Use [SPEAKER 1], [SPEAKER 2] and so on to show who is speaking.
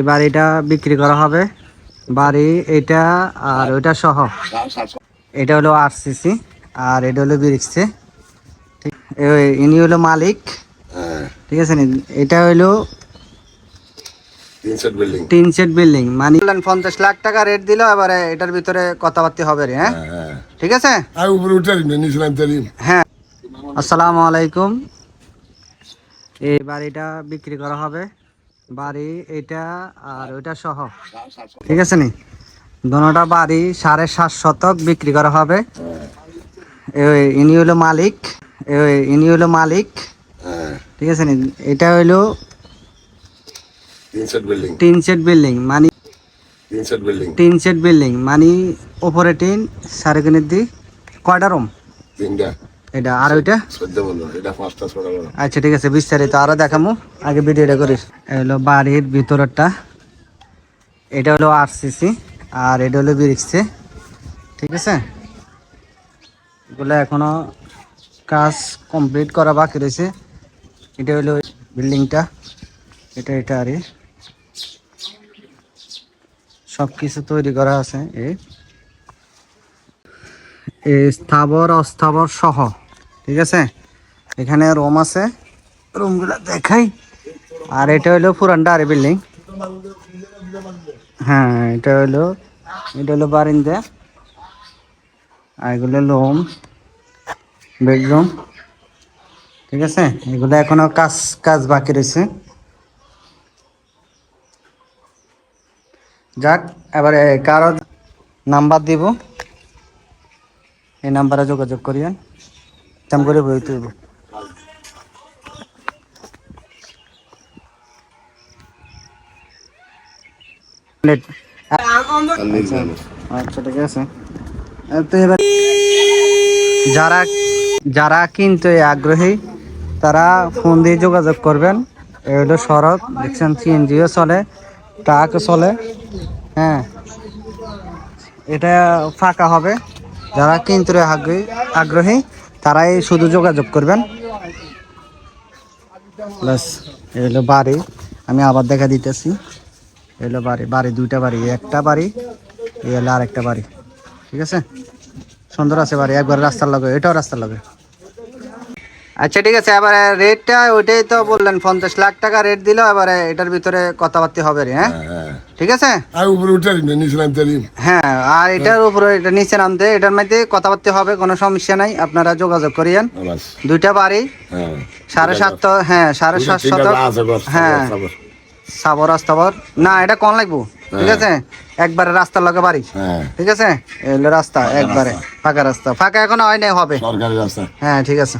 [SPEAKER 1] এই বাড়িটা বিক্রি করা হবে। বাড়ি এটা আর ওইটা সহ। এটা হলো আরসিসি আর এটা হলো ব্রিক্সে ইনি হলো মালিক। ঠিক আছে এটা হলো
[SPEAKER 2] তিন সেট বিল্ডিং।
[SPEAKER 1] মানে পঞ্চাশ লাখ টাকা রেট দিল এবারে এটার ভিতরে কথাবার্তা হবে রে হ্যাঁ?
[SPEAKER 2] হ্যাঁ
[SPEAKER 1] ঠিক আছে? হ্যাঁ। আসসালামু আলাইকুম। এই বাড়িটা বিক্রি করা হবে। বাড়ি এটা আর ওইটা সহ। ঠিক আছে নি? দোনোটা বাড়ি সাড়ে সাত শতক বিক্রি করা হবে। ইনি হলো মালিক ইনি হলো মালিক।
[SPEAKER 2] হ্যাঁ।
[SPEAKER 1] ঠিক আছে নি? এটা হইল
[SPEAKER 2] তিন সেট বিল্ডিং।
[SPEAKER 1] মানে
[SPEAKER 2] তিন সেট বিল্ডিং।
[SPEAKER 1] তিন সেট বিল্ডিং মানে ওপরে টিন সাড়ে কিনের দি কয়টা রুম?
[SPEAKER 2] তিনটা।
[SPEAKER 1] এটা আর ওইটা? আচ্ছা ঠিক আছে বিস্তারিত আরও দেখামু। আগে ভিডিওটা করিস। হলো বাড়ির ভিতরটা। এটা হলো আরসিসি আর এটা হলো ব্রিক্সে ঠিক আছে? এগুলো এখনও কাজ কমপ্লিট করা বাকি রয়েছে। এটা হলো বিল্ডিংটা। এটা এটা আরে সব কিছু তৈরি করা আছে। এই স্থাবর, অস্থাবর সহ। ঠিক আছে? এখানে রুম আছে। রুমগুলো দেখাই। আর এটা হলো পুরানটা আরে বিল্ডিং। হ্যাঁ এটা হলো এটা হলো বারিন্দা। আর এগুলো রুম বেডরুম। ঠিক আছে? এগুলো এখনও কাজ কাজ বাকি রয়েছে। যাক, এবারে কারও নাম্বার দিব। এই নাম্বারে যোগাযোগ করিয়েন। তেমন করে হইব প্লেট আচ্ছা ঠিক আছে। এবার যারা যারা কিনতে আগ্রহী, তারা ফোন দিয়ে যোগাযোগ করবেন। হলো সড়ক দেখছেন সিএনজিও চলে ট্রাকও চলে হ্যাঁ। এটা ফাঁকা হবে। যারা কিন্তু আগ্রহী আগ্রহী, তারাই শুধু যোগাযোগ করবেন। হলো বাড়ি, আমি আবার দেখা দিতেছি। এলো বাড়ি বাড়ি দুইটা বাড়ি, একটা বাড়ি এলো আর একটা বাড়ি। ঠিক আছে? সুন্দর আছে বাড়ি, একবার রাস্তার লাগে, এটাও রাস্তার লগে। আচ্ছা ঠিক আছে এবারে রেটটা ওইটাই তো বললেন পঞ্চাশ লাখ টাকা রেট দিল এবারে এটার ভিতরে কথাবার্তা হবে রে হ্যাঁ?
[SPEAKER 2] হ্যাঁ
[SPEAKER 1] ঠিক আছে?
[SPEAKER 2] আর উপরে উঠে নিচে নামতে দিন।
[SPEAKER 1] হ্যাঁ আর এটার উপরে এটা নিচে নামতে এটার মধ্যে কথাবার্তা হবে কোনো সমস্যা নাই আপনারা যোগাযোগ করিয়েন। দুইটা বাড়ি
[SPEAKER 2] হ্যাঁ
[SPEAKER 1] সাড়ে সাত হ্যাঁ সাড়ে সাত
[SPEAKER 2] তিনটা
[SPEAKER 1] শতক
[SPEAKER 2] আছে ঘর,
[SPEAKER 1] হ্যাঁ।
[SPEAKER 2] সাবর,
[SPEAKER 1] সাবর আস্তাবর। না এটা কোন লাগবো? ঠিক আছে? একবারে রাস্তার লগে বাড়ি।
[SPEAKER 2] হ্যাঁ।
[SPEAKER 1] ঠিক আছে? এই রাস্তা একবারে ফাঁকা রাস্তা। ফাঁকা এখন হয় নাই হবে।
[SPEAKER 2] সরকারি রাস্তা।
[SPEAKER 1] হ্যাঁ ঠিক আছে।